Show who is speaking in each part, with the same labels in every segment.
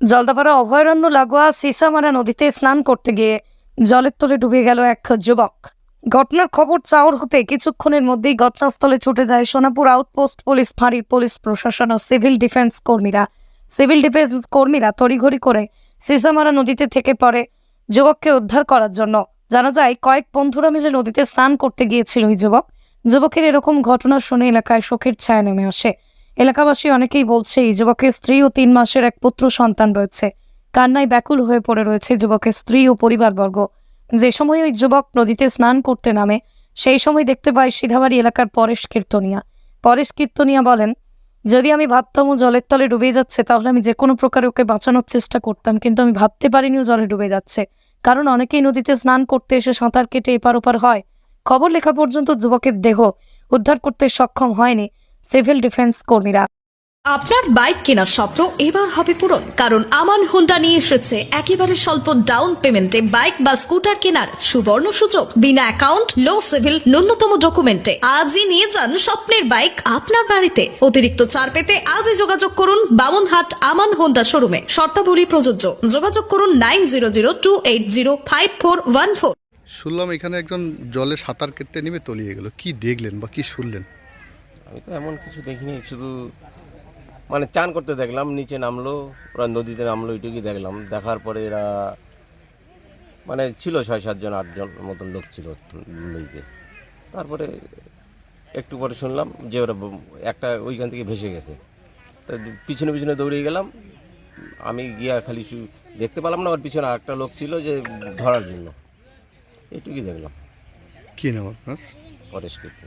Speaker 1: জলদাপাড়া অভয়ারণ্য লাগোয়া সিসামারা নদীতে স্নান করতে গিয়ে জলের তলে ডুবে গেল এক যুবক। ঘটনার খবর চাওর হতে কিছুক্ষণের মধ্যেই ঘটনাস্থলে ছুটে যায় সোনাপুর আউটপোস্ট পুলিশ ফাঁড়ির পুলিশ প্রশাসন ও সিভিল ডিফেন্স কর্মীরা। সিভিল ডিফেন্স কর্মীরা তড়িঘড়ি করে সিসামারা নদীতে থেকে পড়ে যুবককে উদ্ধার করার জন্য। জানা যায়, কয়েক বন্ধুরা মিলে নদীতে স্নান করতে গিয়েছিল ওই যুবক। যুবকের এরকম ঘটনা শুনে এলাকায় শোকের ছায়া নেমে আসে। এলাকাবাসী অনেকেই বলছে, এই যুবকের স্ত্রী ও তিন মাসের এক পুত্র সন্তান রয়েছে। কান্নায় ব্যাকুল হয়ে পড়ে রয়েছে যুবকের স্ত্রী ও পরিবারবর্গ। যে সময় ওই যুবক নদীতে স্নান করতে নামে, সেই সময় দেখতে পায় সিধাবাড়ি এলাকার পরেশ কীর্তনিয়া। পরেশ কীর্তনিয়া বলেন, যদি আমি ভাবতাম ও জলের তলে ডুবে যাচ্ছে, তাহলে আমি যে কোনো প্রকারে ওকে বাঁচানোর চেষ্টা করতাম। কিন্তু আমি ভাবতে পারিনি ও জলে ডুবে যাচ্ছে। কারণ অনেকেই নদীতে স্নান করতে এসে সাঁতার কেটে এপার ওপার হয়। খবর লেখা পর্যন্ত যুবকের দেহ উদ্ধার করতে সক্ষম হয়নি। সিভিল ডিফেন্স কর্মীরা।
Speaker 2: আপনার বাইক কেনার স্বপ্ন এবার হবে পূরণ কারণ আমান হোন্ডা নিয়ে এসেছে একেবারে স্বল্প ডাউন পেমেন্টে বাইক বা স্কুটার কেনার সুবর্ণ সুযোগ। বিনা অ্যাকাউন্ট লো সিভিল ন্যূনতম ডকুমেন্টে আজই নিয়ে যান স্বপ্নের বাইক আপনার বাড়িতে। অতিরিক্ত ছাড় পেতে আজই যোগাযোগ করুন বামনহাট আমান হোন্ডা শোরুমে। শর্তাবলী প্রযোজ্য। যোগাযোগ করুন nine zero zero two eight zero five four one four.
Speaker 3: শুনলাম এখানে একজন জলে সাঁতার কেটে নেমে তলিয়ে গেল। কি দেখলেন বা কি শুনলেন?
Speaker 4: আমি তো এমন কিছু দেখিনি শুধু মানে চান করতে দেখলাম নিচে নামলো ওরা নদীতে নামলো এটুকুই দেখলাম। দেখার পরে এরা মানে ছিল ছয় সাতজন আটজন মতন লোক ছিল নদীতে। তারপরে একটু পরে শুনলাম যে ওরা একটা ওইখান থেকে ভেসে গেছে। তা পিছনে পিছনে দৌড়িয়ে গেলাম। আমি গিয়া খালি দেখতে পেলাম না ওর পিছনে আরেকটা লোক ছিল যে ধরার জন্য। এটুকুই দেখলাম।
Speaker 3: কি নাম আপনার?
Speaker 4: পরেশ কীর্তি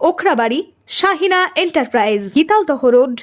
Speaker 2: Okhrabari Shahina enterprise Gitaldaha road.